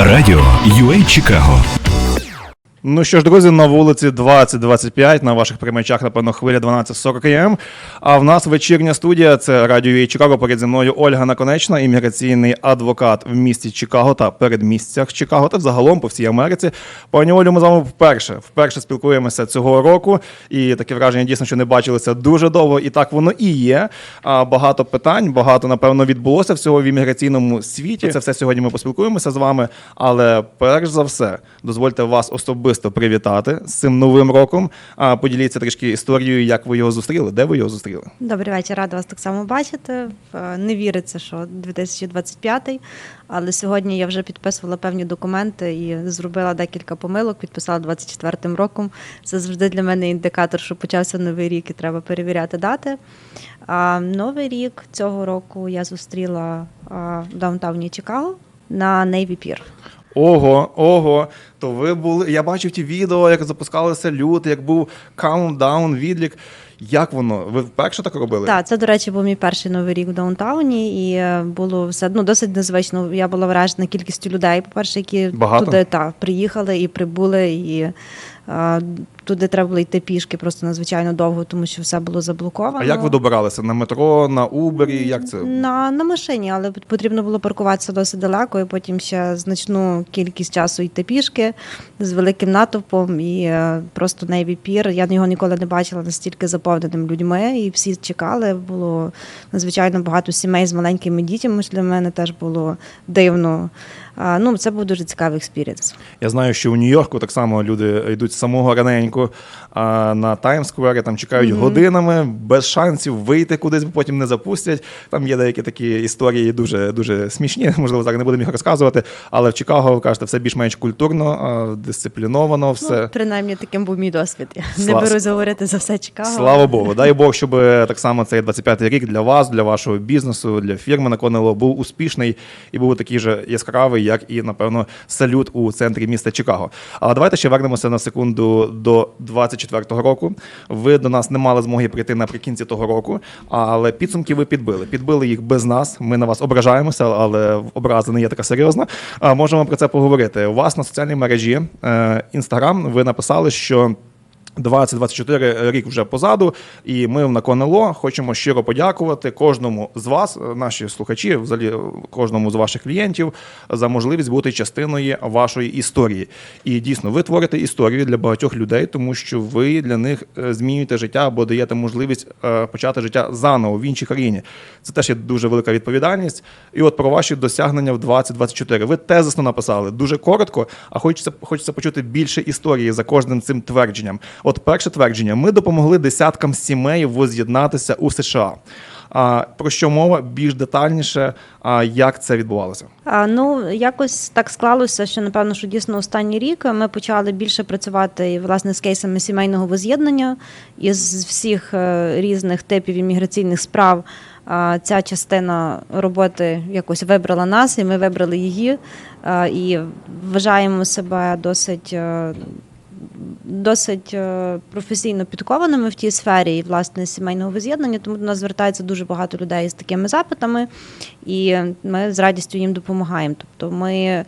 Радіо UA Чикаго. Ну що ж, друзі, на вулиці 2025, на ваших приймачах, напевно, хвиля 12.40 м. А в нас вечірня студія. Це радіо Чикаго. Поряд зі мною Ольга Наконечна, імміграційний адвокат в місті Чикаго та передмістях Чикаго та взагалом по всій Америці. Пані Олю, ми з вами вперше. Вперше спілкуємося цього року. І таке враження дійсно, що не бачилися дуже довго, і так воно і є. А багато питань, багато напевно відбулося всього в імміграційному світі. Це все сьогодні ми поспілкуємося з вами. Але перш за все, дозвольте вас особисто привітати з цим новим роком. А поділіться трішки історією, як ви його зустріли, де ви його зустріли. Добрий вечір, рада вас так само бачити. Е, Не віриться, що 2025, але сьогодні я вже підписувала певні документи і зробила декілька помилок, підписала 24-м роком. Це завжди для мене індикатор, що почався новий рік і треба перевіряти дати. А новий рік цього року я зустріла в даунтауні Чикаго на Navy Pier. Ого, ого. То ви були. Я бачив ті відео, як запускалися люди, як був каунтдаун, відлік. Як воно? Ви вперше так робили? Так, це, до речі, був мій перший новий рік в даунтауні, і е, було все ну, досить незвично. Я була вражена кількістю людей, по-перше, які Багато? туди та, приїхали і прибули, і е, туди треба було йти пішки просто надзвичайно довго, тому що все було заблоковано. А як ви добиралися? На метро, на Убері? Як це? На, на машині, але потрібно було паркуватися досить далеко, і потім ще значну кількість часу йти пішки з великим натовпом. І е, просто Navy Pier, Я його ніколи не бачила настільки заповненим людьми, і всі чекали. Було надзвичайно багато сімей з маленькими дітьми. що Для мене теж було дивно. Ну, це був дуже цікавий експірієнс. Я знаю, що у Нью-Йорку так само люди йдуть з самого раненьку а на Таймс-сквері, там чекають годинами, без шансів вийти кудись, бо потім не запустять. Там є деякі такі історії дуже дуже смішні. Можливо, зараз не будемо їх розказувати. Але в Чикаго ви кажете, все більш-менш культурно, а, дисципліновано, все. Ну, принаймні таким був мій досвід. Я не Слава- берусь говорити за все Чикаго. Слава Богу, дай Бог, щоб так само цей 25-й рік для вас, для вашого бізнесу, для фірми Наконило був успішний і був такий же яскравий, як і напевно салют у центрі міста Чикаго. Але давайте ще вернемося на секунду до 24-го року. Ви до нас не мали змоги прийти наприкінці того року, але підсумки ви підбили. Підбили їх без нас. Ми на вас ображаємося, але образа не є така серйозна. Можемо про це поговорити. У вас на соціальній мережі Інстаграм ви написали, що. 2024 рік вже позаду, і ми в Наконело хочемо щиро подякувати кожному з вас, наші слухачі, взагалі кожному з ваших клієнтів, за можливість бути частиною вашої історії. І дійсно, ви творите історію для багатьох людей, тому що ви для них е, змінюєте життя або даєте можливість е, почати життя заново в іншій країні. Це теж є дуже велика відповідальність. І от про ваші досягнення в 2024. Ви тезисно написали дуже коротко, а хочеться хочеться почути більше історії за кожним цим твердженням. От перше твердження: ми допомогли десяткам сімей воз'єднатися у США. Про що мова більш детальніше? Як це відбувалося? Ну, якось так склалося, що напевно, що дійсно останній рік ми почали більше працювати власне з кейсами сімейного воз'єднання із всіх е, різних типів імміграційних справ. Ця частина роботи якось вибрала нас, і ми вибрали її. І вважаємо себе досить. Досить е, професійно підкованими в тій сфері і власне сімейного воз'єднання, тому до нас звертається дуже багато людей з такими запитами, і ми з радістю їм допомагаємо. Тобто ми е,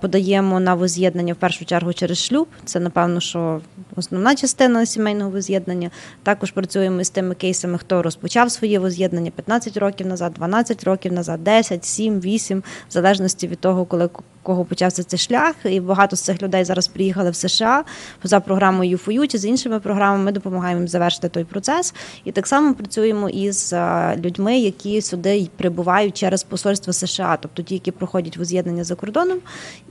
подаємо на воз'єднання в першу чергу через шлюб. Це напевно, що основна частина сімейного воз'єднання. Також працюємо з тими кейсами, хто розпочав своє воз'єднання 15 років назад, 12 років назад, 10, 7, 8, в залежності від того, коли кого почався цей шлях. І багато з цих людей зараз приїхали в США за програмою UFOU чи з іншими програмами. Ми допомагаємо їм завершити той процес. І так само працюємо із е, людьми, які сюди прибувають через посольство США, тобто ті, які проходять воз'єднання за кордоном,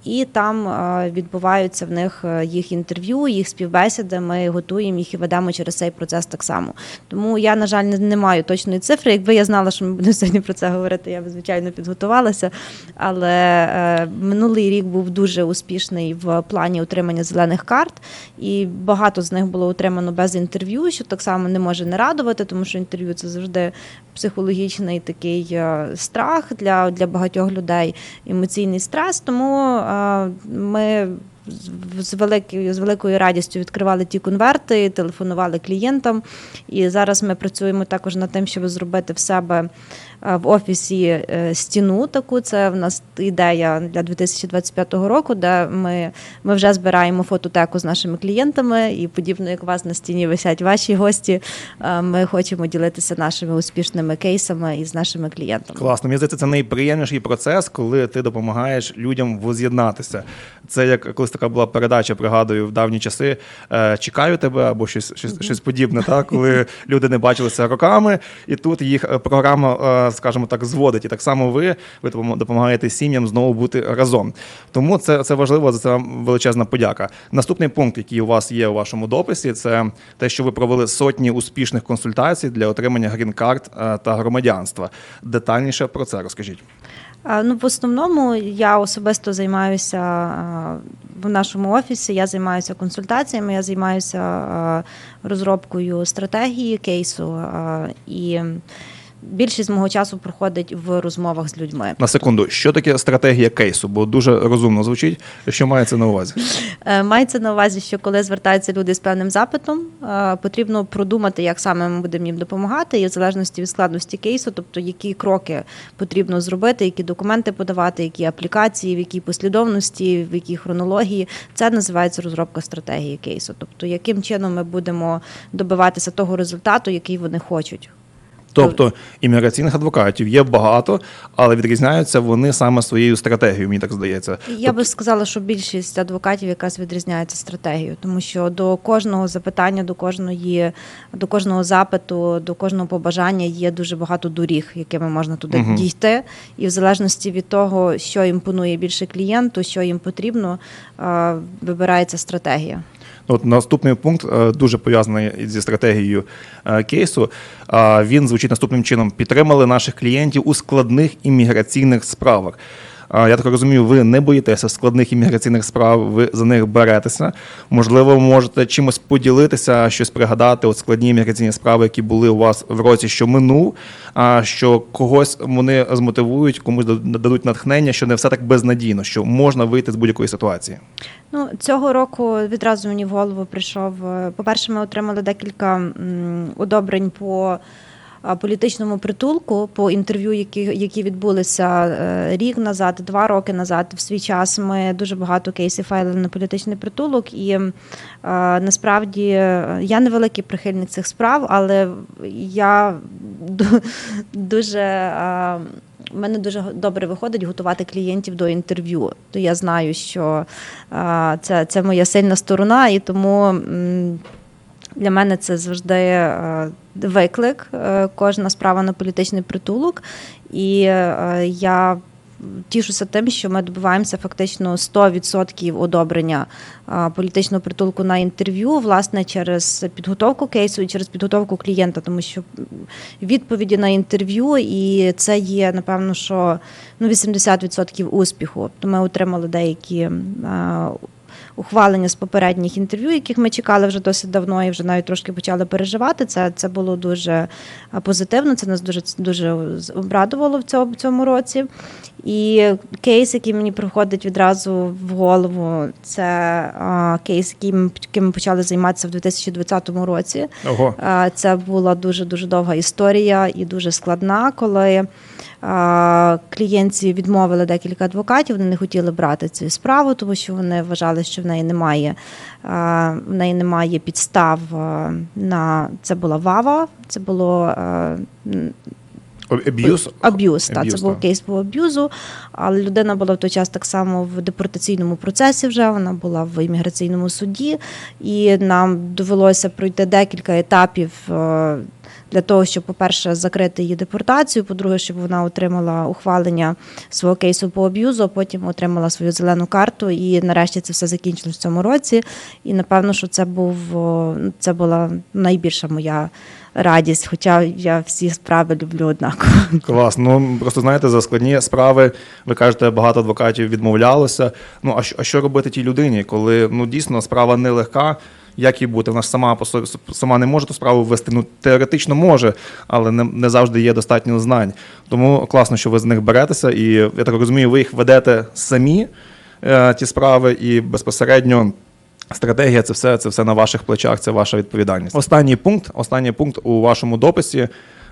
і там е, відбуваються в них е, їх інтерв'ю, їх співбесіди. Ми готуємо їх і ведемо через цей процес так само. Тому я, на жаль, не, маю точної цифри. Якби я знала, що ми будемо сьогодні про це говорити, я б звичайно підготувалася. Але е, минулий рік був дуже успішний в плані отримання зелених карт, і багато з них було отримано без інтерв'ю, що так само не може не радувати, тому що інтерв'ю це завжди психологічний такий е, страх для, для багатьох людей, емоційний стрес. Тому е, ми з- з великою, з великою радістю відкривали ті конверти, телефонували клієнтам. І зараз ми працюємо також над тим, щоб зробити в себе е, в офісі е, стіну таку. Це в нас ідея для 2025 року, де ми, ми вже збираємо фототеку з нашими клієнтами, і подібно як у вас на стіні висять ваші гості. е, Ми хочемо ділитися нашими успішними кейсами із нашими клієнтами. Класно, мені здається, це найприємніший процес, коли ти допомагаєш людям воз'єднатися. Це як колись така була передача, пригадую, в давні часи. е, Чекаю тебе або щось, щось, щось подібне, так? коли люди не бачилися роками, і тут їх е, програма, е, скажімо так, зводить. І так само ви, ви допомагаєте сім'ям знову бути разом. Тому це, це важливо, за це величезна подяка. Наступний пункт, який у вас є у вашому дописі, це те, що ви провели сотні успішних консультацій для отримання грін-карт та громадянства. Детальніше про це розкажіть. Ну, в основному я особисто займаюся в нашому офісі. Я займаюся консультаціями, я займаюся розробкою стратегії кейсу і більшість мого часу проходить в розмовах з людьми. На секунду, що таке стратегія кейсу? Бо дуже розумно звучить, що мається на увазі. Е, Мається на увазі, що коли звертаються люди з певним запитом, е, потрібно продумати, як саме ми будемо їм допомагати, і в залежності від складності кейсу, тобто які кроки потрібно зробити, які документи подавати, які аплікації, в якій послідовності, в якій хронології. Це називається розробка стратегії кейсу. Тобто, яким чином ми будемо добиватися того результату, який вони хочуть. Тобто імміграційних адвокатів є багато, але відрізняються вони саме своєю стратегією, мені так здається. Я би сказала, що більшість адвокатів якраз відрізняється стратегією, тому що до кожного запитання, до кожної, до кожного запиту, до кожного побажання є дуже багато доріг, якими можна туди Мгм. дійти. І в залежності від того, що імпонує більше клієнту, що їм потрібно, вибирається стратегія. От наступний пункт е, дуже пов'язаний зі стратегією е, кейсу. А, Він звучить наступним чином: підтримали наших клієнтів у складних імміграційних справах. Я так розумію, ви не боїтеся складних імміграційних справ, ви за них беретеся. Можливо, можете чимось поділитися, щось пригадати, от складні імміграційні справи, які були у вас в році, що минув, а що когось вони змотивують, комусь дадуть натхнення, що не все так безнадійно, що можна вийти з будь-якої ситуації. Ну, цього року відразу мені в голову прийшов. е, По-перше, ми отримали декілька м, одобрень по політичному притулку, по інтерв'ю, які, які відбулися е, рік назад, два роки назад. В свій час ми дуже багато кейсів файлили на політичний притулок. І е, насправді е, я невеликий прихильник цих справ, але я дуже. у мене дуже добре виходить готувати клієнтів до інтерв'ю. То я знаю, що це, це моя сильна сторона, і тому для мене це завжди е, виклик. е, Кожна справа на політичний притулок. І е, я тішуся тим, що ми добиваємося фактично 100% одобрення політичного притулку на інтерв'ю, власне, через підготовку кейсу і через підготовку клієнта, тому що відповіді на інтерв'ю, і це є, напевно, що ну, 80% успіху. То ми отримали деякі. Ухвалення з попередніх інтерв'ю, яких ми чекали вже досить давно, і вже навіть трошки почали переживати. Це, це було дуже позитивно. Це нас дуже дуже обрадувало в цьому, цьому році. І кейс, який мені приходить відразу в голову, це а, кейс, який ми, яким ми почали займатися в 2020 році. Ого. А, Це була дуже дуже довга історія і дуже складна, коли клієнтці відмовили декілька адвокатів. Вони не хотіли брати цю справу, тому що вони вважали, що в неї немає в неї немає підстав на це була ВАВА, це було Аб'юз? Аб'юз, так, це був кейс по аб'юзу, але людина була в той час так само в депортаційному процесі вже, вона була в імміграційному суді, і нам довелося пройти декілька етапів е, для того, щоб, по-перше, закрити її депортацію, по-друге, щоб вона отримала ухвалення свого кейсу по аб'юзу, потім отримала свою зелену карту, і нарешті це все закінчилось в цьому році. І напевно, що це був це була найбільша моя радість, хоча я всі справи люблю однаково. Клас. Ну просто знаєте, за складні справи ви кажете, багато адвокатів відмовлялося. Ну а що, а що робити тій людині, коли ну дійсно справа нелегка, як їй бути. Вона ж сама по собі сама не може ту справу вести. Ну теоретично може, але не, не завжди є достатньо знань. Тому класно, що ви з них беретеся, і я так розумію, ви їх ведете самі, е, ті справи, і безпосередньо. Стратегія це все, це все на ваших плечах, це ваша відповідальність. Останній пункт, останній пункт у вашому дописі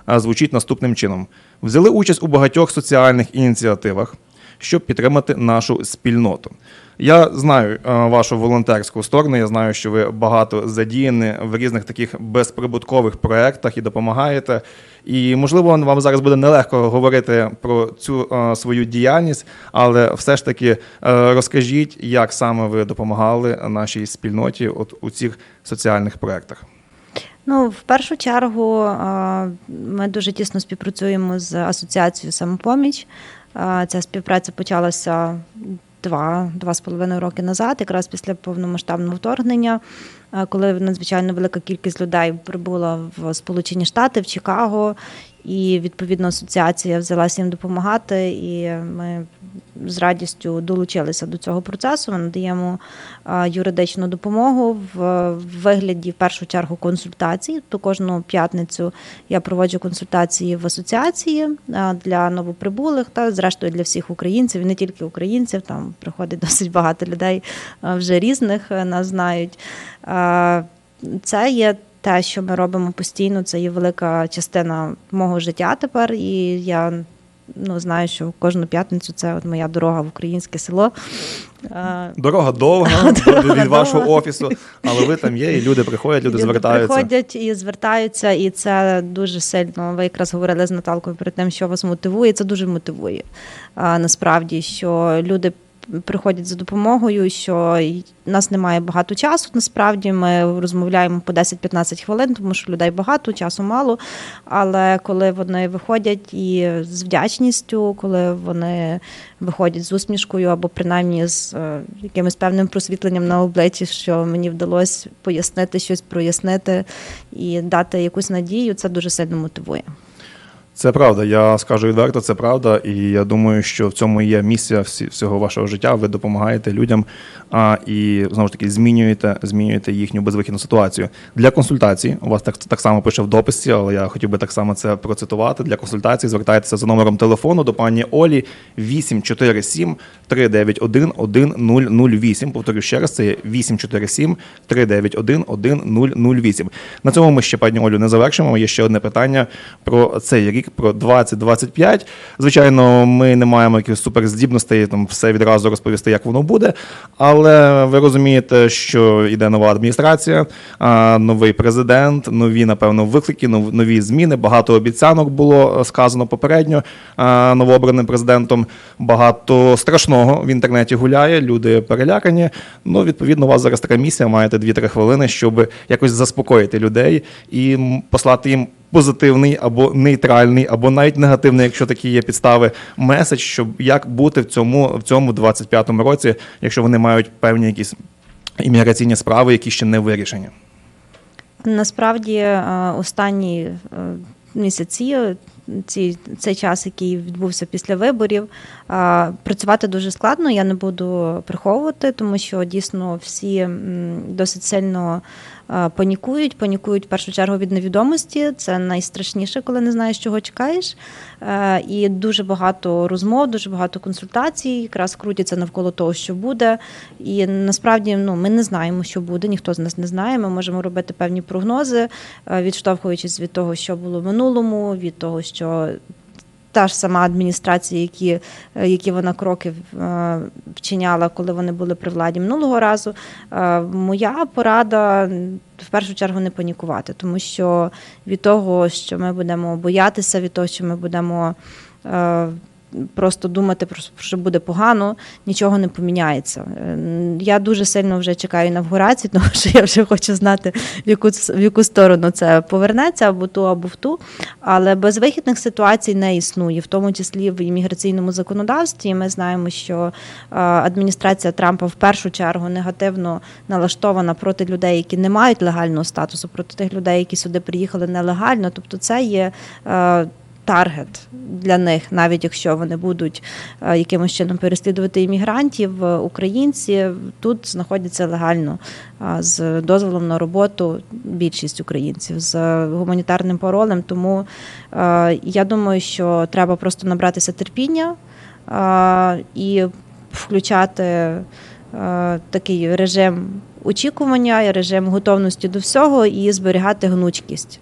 звучить наступним чином: взяли участь у багатьох соціальних ініціативах, щоб підтримати нашу спільноту. Я знаю е, вашу волонтерську сторону. Я знаю, що ви багато задіяні в різних таких безприбуткових проєктах і допомагаєте. І можливо, вам зараз буде нелегко говорити про цю е, свою діяльність, але все ж таки е, розкажіть, як саме ви допомагали нашій спільноті от у цих соціальних проєктах. Ну, в першу чергу, ми дуже тісно співпрацюємо з асоціацією самопоміч. Ця співпраця почалася два, два з половиною роки назад, якраз після повномасштабного вторгнення, коли надзвичайно велика кількість людей прибула в Сполучені Штати, в Чикаго, і відповідно асоціація взялася їм допомагати. І ми з радістю долучилися до цього процесу. Ми надаємо юридичну допомогу в вигляді в першу чергу консультацій. То кожну п'ятницю я проводжу консультації в асоціації для новоприбулих та зрештою для всіх українців, і не тільки українців. Там приходить досить багато людей вже різних нас знають. Це є те, що ми робимо постійно. Це є велика частина мого життя тепер, і я. Ну, знаю, що кожну п'ятницю це от моя дорога в українське село. Дорога довга Дорога від вашого офісу, але ви там є, і люди приходять, люди, Люди звертаються. приходять і звертаються, і це дуже сильно. Ви якраз говорили з Наталкою перед тим, що вас мотивує. Це дуже мотивує. Насправді, що люди приходять за допомогою, що й- нас немає багато часу. Насправді ми розмовляємо по 10-15 хвилин, тому що людей багато, часу мало. Але коли вони виходять і з вдячністю, коли вони виходять з усмішкою або принаймні з е, якимось певним просвітленням на обличчі, що мені вдалося пояснити щось, прояснити і дати якусь надію, це дуже сильно мотивує. Це правда, я скажу відверто, це правда, і я думаю, що в цьому є місія всього вашого життя. Ви допомагаєте людям а, і знову ж таки змінюєте, змінюєте їхню безвихідну ситуацію. Для консультацій у вас так, так само пише в дописі, але я хотів би так само це процитувати. Для консультацій звертайтеся за номером телефону до пані Олі 847 391 1008. Повторю ще раз, це є 847 391 1008. На цьому ми ще пані Олю не завершимо. Є ще одне питання про цей рік, про 2025. Звичайно, ми не маємо якихось суперздібностей там все відразу розповісти, як воно буде. Але ви розумієте, що йде нова адміністрація, новий президент, нові, напевно, виклики, нов- нові зміни. Багато обіцянок було е, сказано попередньо новообраним президентом. Багато страшного в інтернеті гуляє, люди перелякані. Ну, відповідно, у вас зараз така місія, маєте 2-3 хвилини, щоб якось заспокоїти людей і послати їм позитивний або нейтральний, або навіть негативний, якщо такі є підстави, меседж, щоб як бути в цьому в цьому 25-му році, якщо вони мають певні якісь імміграційні справи, які ще не вирішені. Насправді е, останні е, місяці, ці, цей час, який відбувся після виборів, працювати дуже складно. Я не буду приховувати, тому що дійсно всі досить сильно панікують. Панікують в першу чергу від невідомості. Це найстрашніше, коли не знаєш, чого чекаєш. І дуже багато розмов, дуже багато консультацій, якраз крутяться навколо того, що буде. І насправді ну, ми не знаємо, що буде, ніхто з нас не знає. Ми можемо робити певні прогнози, відштовхуючись від того, що було в минулому, від того, що та ж сама адміністрація, які, е, які вона кроки е, вчиняла, коли вони були при владі минулого разу. Е, Моя порада в першу чергу не панікувати, тому що від того, що ми будемо боятися, від того, що ми будемо. Е, Просто думати про що буде погано, нічого не поміняється. Е, Я дуже сильно вже чекаю інавгурації, тому що я вже хочу знати, в яку в яку сторону це повернеться, або ту, або в ту. Але безвихідних ситуацій не існує, в тому числі в імміграційному законодавстві. Ми знаємо, що е, адміністрація Трампа в першу чергу негативно налаштована проти людей, які не мають легального статусу, проти тих людей, які сюди приїхали нелегально. Тобто, це є. Таргет для них, навіть якщо вони будуть е, якимось чином переслідувати іммігрантів, е, українці тут знаходяться легально е, з дозволом на роботу більшість українців з гуманітарним паролем. Тому я думаю, що треба просто набратися терпіння і включати такий режим очікування, режим готовності до всього і зберігати гнучкість.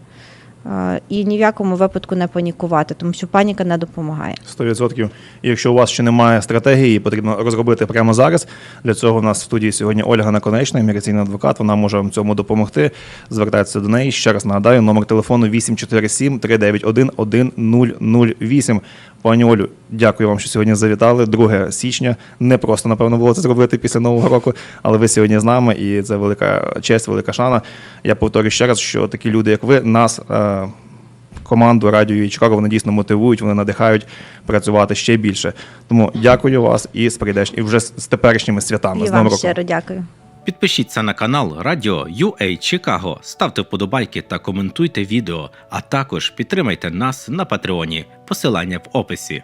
Е, І ні в якому випадку не панікувати, тому що паніка не допомагає. 100%. І якщо у вас ще немає стратегії, потрібно розробити прямо зараз. Для цього у нас в студії сьогодні Ольга Наконечна, імміграційний адвокат. Вона може вам цьому допомогти. Звертайтеся до неї. Ще раз нагадаю, номер телефону 847 391 1008. Пані Олю, дякую вам, що сьогодні завітали. 2 січня. Не просто, напевно, було це зробити після Нового року, але ви сьогодні з нами, і це велика честь, велика шана. Я повторюю ще раз, що такі люди, як ви, нас. е, команду радіо і Чикаго вони дійсно мотивують, вони надихають працювати ще більше. Тому дякую вас і з прийдеш, і вже з теперішніми святами. І з вам роком. щиро дякую. Підпишіться на канал Радіо UA Чикаго, ставте вподобайки та коментуйте відео, а також підтримайте нас на Патреоні. Посилання в описі.